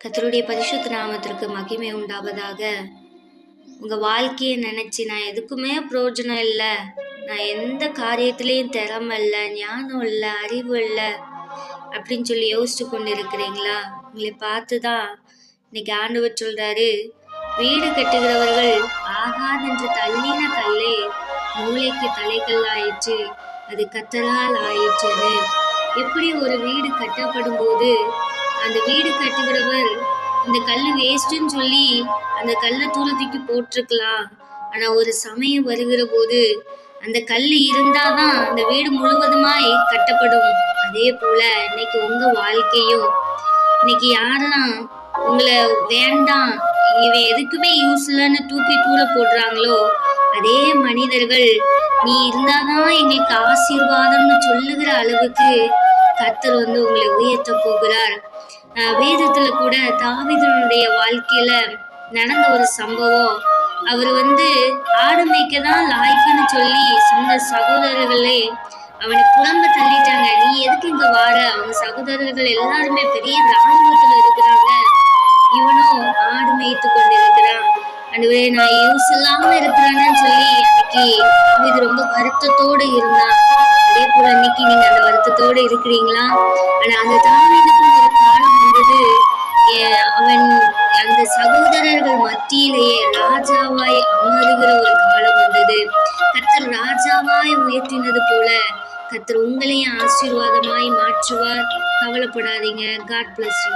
கத்தருடைய பரிசுத்த நாமத்திற்கு மகிமை உண்டாவதாக. உங்கள் வாழ்க்கையை நினச்சி நான் எதுக்குமே பிரயோஜனம் இல்லை. நான் எந்த காரியத்திலையும் திறமை இல்லை ஞானம் இல்லை அறிவு இல்லை அப்படின்னு சொல்லி யோசிச்சு கொண்டு இருக்கிறீங்களா உங்களை பார்த்து தான் இன்னைக்கு ஆண்டவர் சொல்கிறாரு வீடு கட்டுகிறவர்கள் ஆகாதென்று தள்ளின கல்லே மூளைக்கு தலைகள் ஆயிற்று அது கத்தரால் ஆயிற்று எப்படி ஒரு வீடு கட்டப்படும் போது அந்த வீடு கட்டுகிறவர் இந்த கல் வேஸ்ட்டுன்னு சொல்லி அந்த கல்லை தூர தூக்கி போட்டிருக்கலாம். ஆனால் ஒரு சமயம் வருகிற போது அந்த கல் இருந்தால் தான் அந்த வீடு முழுவதுமாய் கட்டப்படும். அதே போல் இன்னைக்கு உங்கள் வாழ்க்கையும் இன்னைக்கு யாரெல்லாம் உங்களை வேண்டாம் இவன் எதுக்குமே யூஸ் இல்லைன்னு தூக்கி தூர போடுறாங்களோ அதே மனிதர்கள் நீ இருந்தாதான் எங்களுக்கு ஆசீர்வாதம்னு சொல்லுகிற அளவுக்கு கர்த்தர் வந்து உங்களை உயர்த்த போகிறார். வேதத்தில் வேதத்துல கூட தாவிதனுடைய வாழ்க்கையில நடந்த ஒரு சம்பவம். அவர் வந்து ஆடு மேய்க்க தான் லாய்க்குன்னு சொல்லி சொன்ன சகோதரர்களே அவனை புறம்ப தள்ளிட்டாங்க. நீ எதுக்கு இங்க வார? அவங்க சகோதரர்கள் எல்லாருமே பெரிய ராணுவத்துல இருக்கிறாங்க. இவனும் ஆடு மேய்த்து கொண்டிருக்கிறான். அன்றுவரே நான் யூஸ் இல்லாம இருக்கிறேன்னு சொல்லி அன்னைக்கு இது ரொம்ப வருத்தத்தோடு இருந்தான். அதே போல இன்னைக்கு நீங்க அந்த வருத்தத்தோடு இருக்கிறீங்களா? ஆனா அந்த தாவீதுக்கும் ஒரு காலம் வந்தது அவன் அந்த சகோதரர்கள் மத்தியிலேயே ராஜாவாய் அமருகிற ஒரு காலம் வந்தது. கர்த்தர் ராஜாவாய் உயர்த்தினது போல கர்த்தர் உங்களையும் ஆசீர்வாதமாய் மாற்றுவார். கவலைப்படாதீங்க. God bless you